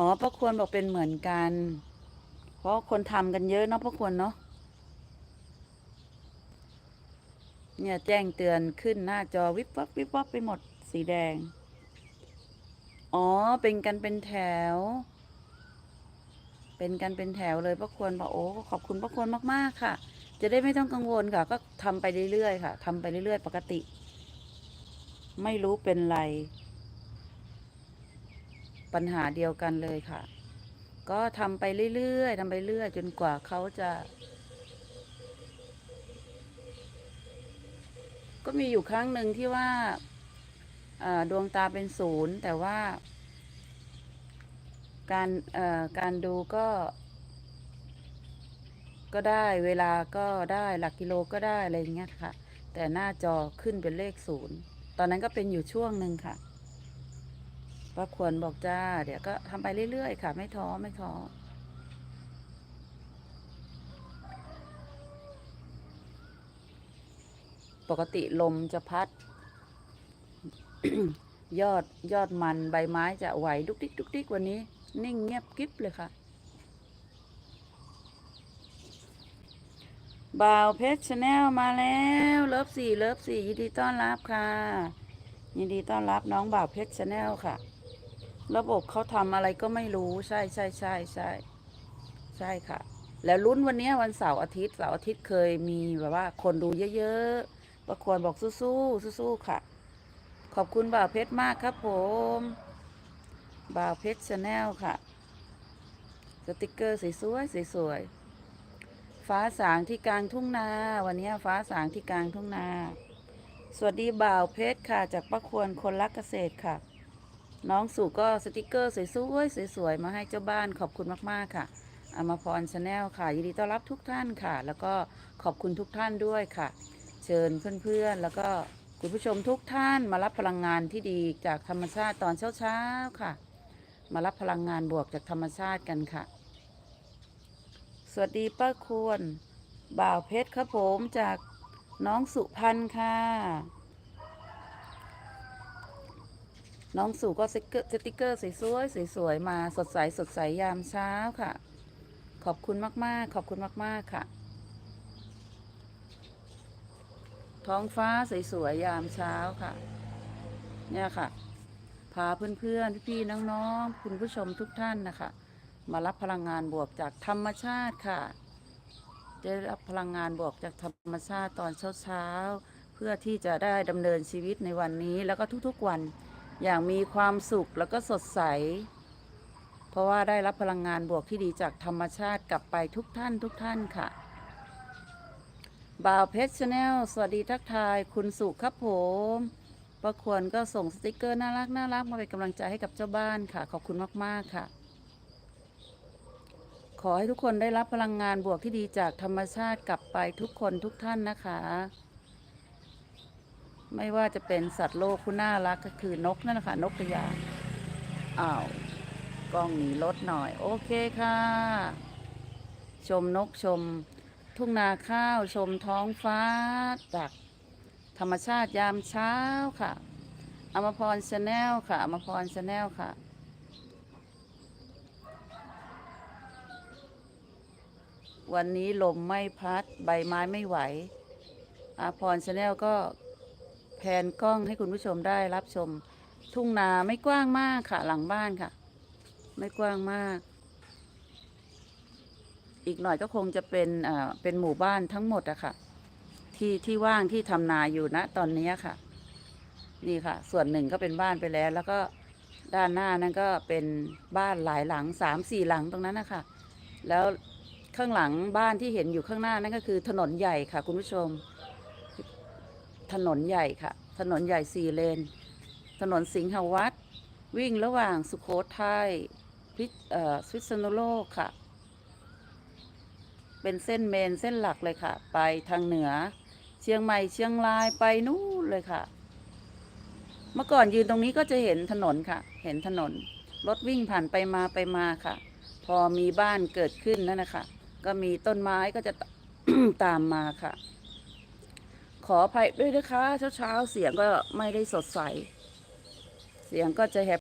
อ๋อป้าควรบอกเป็นเหมือนกัน เพราะคนทำกันเยอะเนาะป้าควรเนาะ เนี่ยแจ้งเตือนขึ้นหน้าจอวิบวับวิบวับไปหมดสีแดง อ๋อเป็นกันเป็นแถว เป็นกันเป็นแถวเลยป้าควรบอกโอ้ขอบคุณป้าควรมากๆค่ะ จะได้ไม่ต้องกังวลค่ะ ก็ทำไปเรื่อยๆค่ะทำไปเรื่อยๆ ปกติ ไม่รู้เป็นไร ปัญหาเดียวกันเลยค่ะ ก็ทำไปเรื่อยๆทำไปเรื่อยจนกว่าเขาจะ ก็มีอยู่ครั้งหนึ่งที่ว่าดวงตาเป็นศูนย์ แต่ว่า การการดูก็ ก็ได้เวลาก็ได้หลักกิโลก็ได้อะไรอย่างเงี้ยค่ะ แต่หน้าจอขึ้นเป็นเลขศูนย์ ตอนนั้นก็เป็นอยู่ช่วงหนึ่งค่ะ ป้าควรบอกจ้า เดี๋ยวก็ทำไปเรื่อยๆค่ะ ไม่ท้อไม่ท้อปกติลมจะพัด ยอดยอดมันใบไม้จะไหวดุกดิกดุกดิกวันนี้ นิ่งเงียบกริบเลยค่ะบ่าวเพชรชาแนลมาแล้ว เลิฟสี่เลิฟสี่ยินดีต้อนรับค่ะ ยินดีต้อนรับน้องบ่าวเพชรชาแนลค่ะ ระบบเขาทำอะไรก็ไม่รู้ใช่ใช่ใช่ใช่ใช่ค่ะ แล้วลุ้นวันนี้วันเสาร์อาทิตย์เสาร์อาทิตย์เคยมีแบบว่า คนดูเยอะๆประควรบอกสู้ๆสู้ๆค่ะ ขอบคุณบ่าวเพชรมากครับผมบ่าวเพชรชาแนลค่ะ สติกเกอร์สวยๆสวยๆฟ้าสางที่กลางทุ่งนา วันนี้ฟ้าสางที่กลางทุ่งนา สวัสดีบ่าวเพชรค่ะ จากป้าควรคนรักเกษตรค่ะ น้องสู่ก็สติกเกอร์สวยๆสวยๆมาให้เจ้าบ้านขอบคุณมากๆค่ะอมาพรชาแนลค่ะ ยินดีต้อนรับทุกท่านค่ะ แล้วก็ขอบคุณทุกท่านด้วยค่ะ เชิญเพื่อนๆ แล้วก็คุณผู้ชมทุกท่านมารับพลังงานที่ดีจากธรรมชาติตอนเช้าๆค่ะ มารับพลังงานบวกจากธรรมชาติกันค่ะ สวัสดีป้าควร บ่าวเพชรครับผมจากน้องสุพันธ์ค่ะ น้องสู่ก็สติกเกอร์สติกเกอร์สวยๆสวยๆมาสดใสสดใสยามเช้าค่ะ ขอบคุณมากๆ ขอบคุณมากๆค่ะ ท้องฟ้าสวยๆยามเช้าค่ะ เนี่ยค่ะ พาเพื่อนๆพี่ๆน้องๆคุณผู้ชมทุกท่านนะคะ มารับพลังงานบวกจากธรรมชาติค่ะได้รับพลังงานบวกจากธรรมชาติตอนเช้าๆเพื่อที่จะได้ดำเนินชีวิตในวันนี้แล้วก็ทุกๆวัน อย่างมีความสุขแล้วก็สดใส เพราะว่าได้รับพลังงานบวกที่ดีจากธรรมชาติกลับไปทุกท่านทุกท่านค่ะบ่าวเพชรชาแนลสวัสดีทักทายคุณสุขครับผมประควรก็ส่งสติกเกอร์น่ารักน่ารักมาเป็นกำลังใจให้กับเจ้าบ้านค่ะ ขอบคุณมาก ๆ ค่ะ ขอให้ทุกคนได้รับพลังงานบวกที่ดีจากธรรมชาติกลับไปทุกคนทุกท่านนะคะ ไม่ว่าจะเป็นสัตว์โลกผู้น่ารักก็คือนกนั่นแหละค่ะนกกระยาอ้าวกล้องหนีรถหน่อย โอเคค่ะ ชมนกชม ทุ่งนาข้าวชมท้องฟ้าจากธรรมชาติยามเช้าค่ะอมพรชาแนลค่ะอมพรชาแนลค่ะวันนี้ลมไม่พัดใบไม้ไม่ไหวอาพรชาแนลก็ แผนกล้องให้คุณผู้ชมได้รับชม ทุ่งนาไม่กว้างมากค่ะ หลังบ้านค่ะ ไม่กว้างมาก อีกหน่อยก็คงจะเป็นอ่าเป็นหมู่บ้านทั้งหมดอะค่ะ ที่ที่ว่างที่ทำนาอยู่ณตอนนี้ค่ะ นี่ค่ะ ส่วนหนึ่งก็เป็นบ้านไปแล้ว แล้วก็ด้านหน้านั้นก็เป็นบ้านหลายหลังสามสี่หลังตรงนั้นนะคะแล้วข้างหลังบ้านที่เห็นอยู่ข้างหน้านั่นก็คือถนนใหญ่ค่ะ คุณผู้ชม ถนนใหญ่ค่ะ ถนนใหญ่สี่เลน ถนนสิงหวัดวิ่งระหว่างสุโขทัยพิษเอ่อพิษณุโลกค่ะ เป็นเส้นเมนเส้นหลักเลยค่ะ ไปทางเหนือ เชียงใหม่เชียงรายไปนู่นเลยค่ะ เมื่อก่อนยืนตรงนี้ก็จะเห็นถนนค่ะ เห็นถนน รถวิ่งผ่านไปมาไปมาค่ะ พอมีบ้านเกิดขึ้นนั่นนะคะก็มีต้นไม้ก็จะตามมาค่ะ ออภัยด้วยนะคะ เช้าๆเสียงก็ไม่ได้สดใส เสียงก็จะแหบ